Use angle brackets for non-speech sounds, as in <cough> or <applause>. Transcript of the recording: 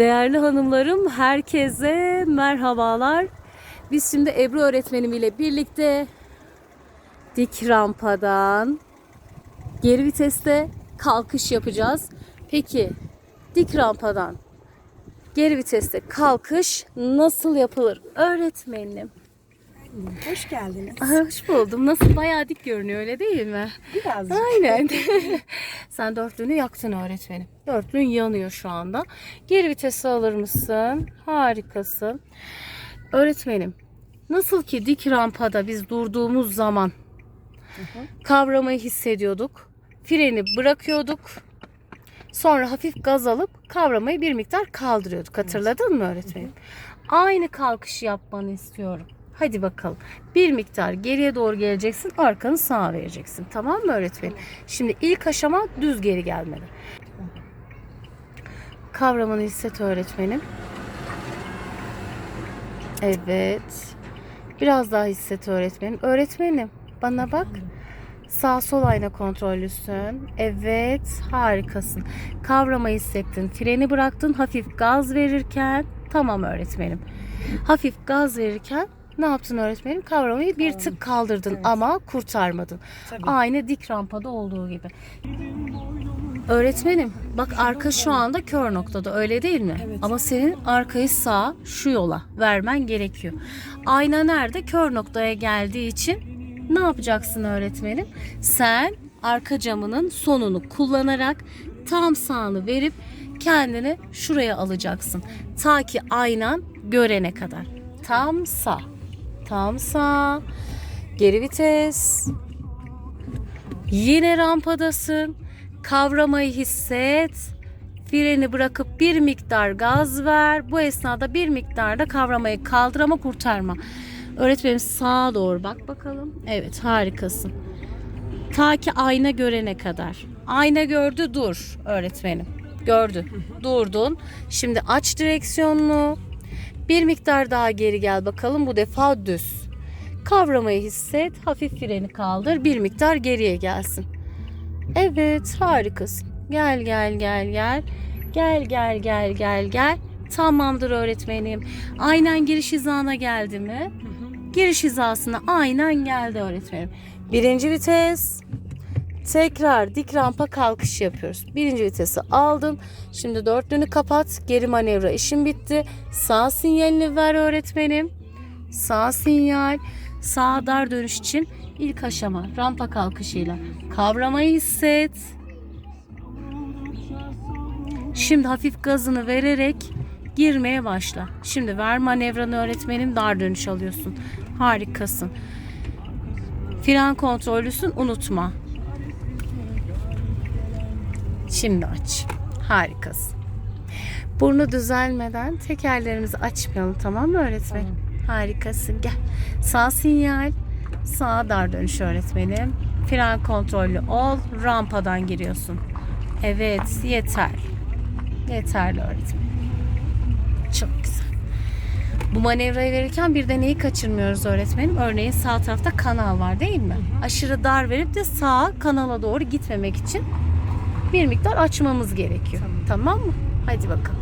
Değerli hanımlarım, herkese merhabalar. Biz şimdi Ebru öğretmenim ile birlikte dik rampadan geri viteste kalkış yapacağız. Peki dik rampadan geri viteste kalkış nasıl yapılır? Öğretmenim. Hoş geldiniz. Hoş buldum. Nasıl bayağı dik görünüyor öyle değil mi? Birazcık. Aynen. <laughs> Sen dörtlüğünü yaktın öğretmenim. Dörtlüğün yanıyor şu anda. Geri vitesi alır mısın? Harikasın. Öğretmenim, nasıl ki dik rampada biz durduğumuz zaman kavramayı hissediyorduk. Freni bırakıyorduk. Sonra hafif gaz alıp kavramayı bir miktar kaldırıyorduk. Hatırladın mı öğretmenim? Aynı kalkışı yapmanı istiyorum. Hadi bakalım. Bir miktar geriye doğru geleceksin. Arkanı sağa vereceksin. Tamam mı öğretmenim? Şimdi ilk aşama düz geri gelmeli. Kavramanı hisset öğretmenim. Evet. Biraz daha hisset öğretmenim. Öğretmenim bana bak. Sağ sol ayna kontrollüsün. Evet harikasın. Kavramayı hissettin. Freni bıraktın. Hafif gaz verirken. Tamam öğretmenim. Hafif gaz verirken ne yaptın öğretmenim? Kavramayı bir tık kaldırdın Evet. ama kurtarmadın. Tabii. Aynı dik rampada olduğu gibi. Öğretmenim bak arka şu anda kör noktada öyle değil mi? Evet. Ama senin arkayı sağ şu yola vermen gerekiyor. Ayna nerede? Kör noktaya geldiği için ne yapacaksın öğretmenim? Sen arka camının sonunu kullanarak tam sağını verip kendini şuraya alacaksın. Ta ki aynan görene kadar. Tam sağ. Tam sağ. Geri vites. Yine rampadasın. Kavramayı hisset. Freni bırakıp bir miktar gaz ver. Bu esnada bir miktar da kavramayı kaldır ama kurtarma. Öğretmenim sağa doğru bak bakalım. Evet harikasın. Ta ki ayna görene kadar. Ayna gördü dur öğretmenim. Gördü. Durdun. Şimdi aç direksiyonunu. Bir miktar daha geri gel bakalım. Bu defa düz. Kavramayı hisset. Hafif freni kaldır. Bir miktar geriye gelsin. Evet harikasın. Gel gel gel gel. Gel gel gel gel gel. Tamamdır öğretmenim. Aynen giriş hizana geldi mi? Giriş hizasına aynen geldi öğretmenim. Birinci vites. Tekrar dik rampa kalkış yapıyoruz. Birinci vitesi aldın. Şimdi dörtlüğünü kapat. Geri manevra işin bitti. Sağ sinyalini ver öğretmenim. Sağ sinyal. Sağ dar dönüş için ilk aşama rampa kalkışıyla. Kavramayı hisset. Şimdi hafif gazını vererek girmeye başla. Şimdi ver manevranı öğretmenin dar dönüş alıyorsun. Harikasın. Fren kontrollüsün unutma. Şimdi aç. Harikasın. Burnu düzelmeden tekerlerimizi açmayalım tamam mı öğretmen? Harikasın. Gel. Sağ sinyal. Sağa dar dönüş öğretmenim. Fren kontrollü ol. Rampadan giriyorsun. Evet yeter. Yeterli öğretmen. Çok güzel. Bu manevrayı verirken bir de neyi kaçırmıyoruz öğretmenim? Örneğin sağ tarafta kanal var değil mi? Aşırı dar verip de sağa kanala doğru gitmemek için bir miktar açmamız gerekiyor. Tamam, mı? Hadi bakalım.